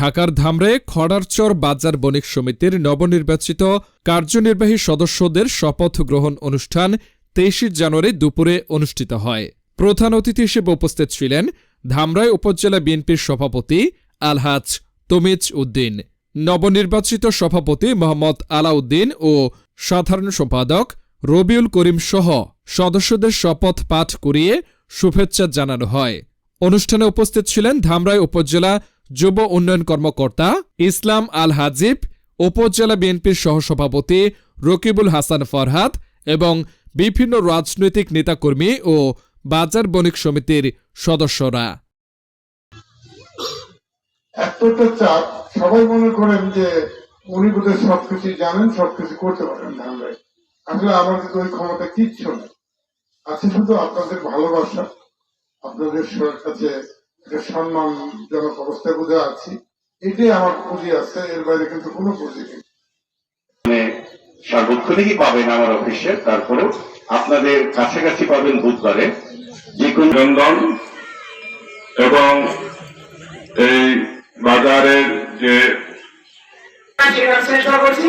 ঢাকার ধামরে খড়ারচর বাজার বণিক সমিতির নবনির্বাচিত কার্যনির্বাহী সদস্যদের শপথ গ্রহণ অনুষ্ঠান তেইশে জানুয়ারি দুপুরে অনুষ্ঠিত হয়। প্রধান অতিথি হিসেবে উপস্থিত ছিলেন ধামরাই উপজেলা বিএনপির সভাপতি আলহাজ তমিজ উদ্দিন, নবনির্বাচিত সভাপতি মোহাম্মদ আলাউদ্দিন ও সাধারণ সম্পাদক রবিউল করিম সহ সদস্যদের শপথ পাঠ করিয়ে শুভেচ্ছা জানানো হয়। অনুষ্ঠানে উপস্থিত ছিলেন ধামরাই উপজেলা যুব উন্নয়ন কর্মকর্তা ইসলাম আল হাজিব উপজেলা বিএনপির সহসভাপতি রকিবুল হাসান ফরহাদ এবং বিভিন্ন রাজনৈতিক নেতাকর্মী ও বাজার বণিক সমিতির সদস্যরা। সবাই মনে করেন যে উনি বোধহয় সবকিছু জানেন, সবকিছু করতে পারেন আসলে ওই ক্ষমতা কিচ্ছু নেই। আছে শুধু আপনাদের ভালোবাসা, আপনাদের কাছে একটা সম্মানজনক অবস্থায় বোধ আছি এটাই আমার পুঁজি আছে এর বাইরে কিন্তু কোনো পুঁজি নেই। মানে সার্বক্ষণিকই পাবেন আমার অফিসে তারপরেও আপনাদের কাছাকাছি পাবেন বুধবারে। যে কোনো অভিনন্দন এবং এই বাজারের যে চেষ্টা করছি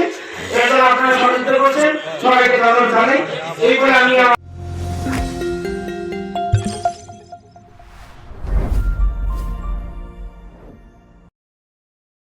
আপনারা